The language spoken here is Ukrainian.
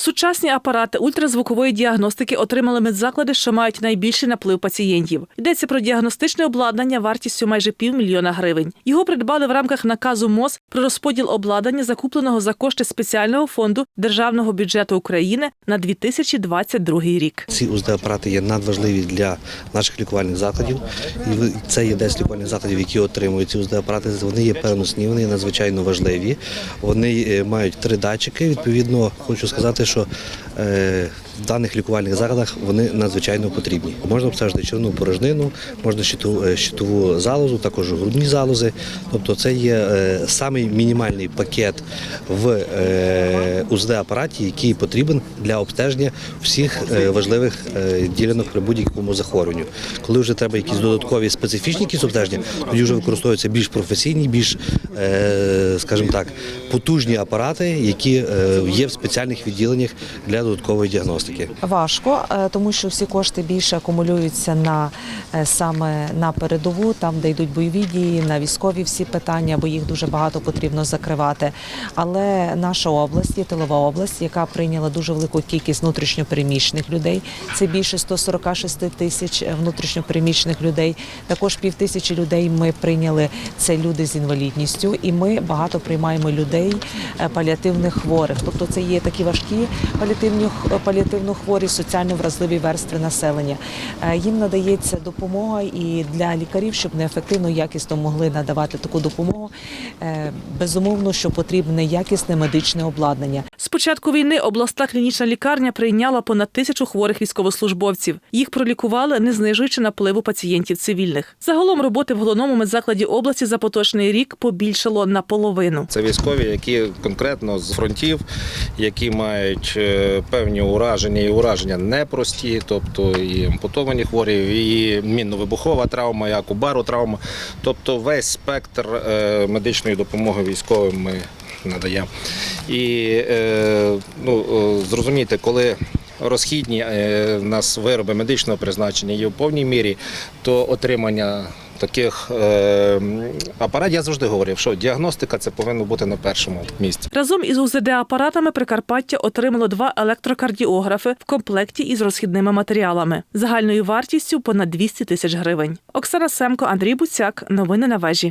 Сучасні апарати ультразвукової діагностики отримали медзаклади, що мають найбільший наплив пацієнтів. Йдеться про діагностичне обладнання вартістю майже півмільйона гривень. Його придбали в рамках наказу МОЗ про розподіл обладнання, закупленого за кошти спеціального фонду державного бюджету України на 2022 рік. Ці УЗД-апарати є надважливі для наших лікувальних закладів. І це є 10 лікувальних закладів, які отримують ці УЗД-апарати. Вони є переносні, вони є надзвичайно важливі. Вони е, мають три датчики. Відповідно, хочу сказати, що е, в даних лікувальних закладах вони надзвичайно потрібні. Можна обстежити червну порожнину, можна е, щитову залозу, також грудні залози. Тобто це є е, самий мінімальний пакет в УЗД-апараті, який потрібен для обстеження всіх важливих ділянок при будь-якому захворюванню. Коли вже треба якісь додаткові специфічні якісь обстеження, тоді вже використовуються більш професійні, більш, скажімо так, потужні апарати, які є в спеціальних відділеннях для додаткової діагностики. Важко, е, тому що всі кошти більше акумулюються на е, саме на передову, там де йдуть бойові дії, на військові всі питання, бо їх дуже багато потрібно закривати. Але наша область є тилова область, яка прийняла дуже велику кількість внутрішньопереміщених людей. Це більше 146 тисяч е, внутрішньопереміщених людей. Також пів тисячі людей ми прийняли. Це люди з інвалідністю, і ми багато приймаємо людей паліативних хворих. Тобто це є такі важкі паліативні паліативно хворі, соціально вразливі верстви населення. Е, Їм надається допомога і для лікарів, щоб неефективно якісно могли надавати таку допомогу. е, Безумовно, що потрібне якісне медичне обладнання. З початку війни обласна клінічна лікарня прийняла понад тисячу хворих військовослужбовців. Їх пролікували, не знижуючи напливу пацієнтів цивільних. Загалом роботи в головному медзакладі області за поточний рік побільшало наполовину. Це військові, які конкретно з фронтів, які мають е, певні ураження і ураження непрості, тобто і ампутовані хворі, і мінно-вибухова травма, і акубару травма. Тобто весь спектр е, медичної допомоги військовим ми надаємо. І е, ну, зрозумійте, коли розхідні е, нас вироби медичного призначення є в повній мірі, то отримання таких е, апарат. я завжди говорив, що діагностика це повинно бути на першому місці. Разом із УЗД-апаратами Прикарпаття отримало два електрокардіографи в комплекті із розхідними матеріалами загальною вартістю понад 200 тисяч гривень. Оксана Семко, Андрій Буцяк. Новини на вежі.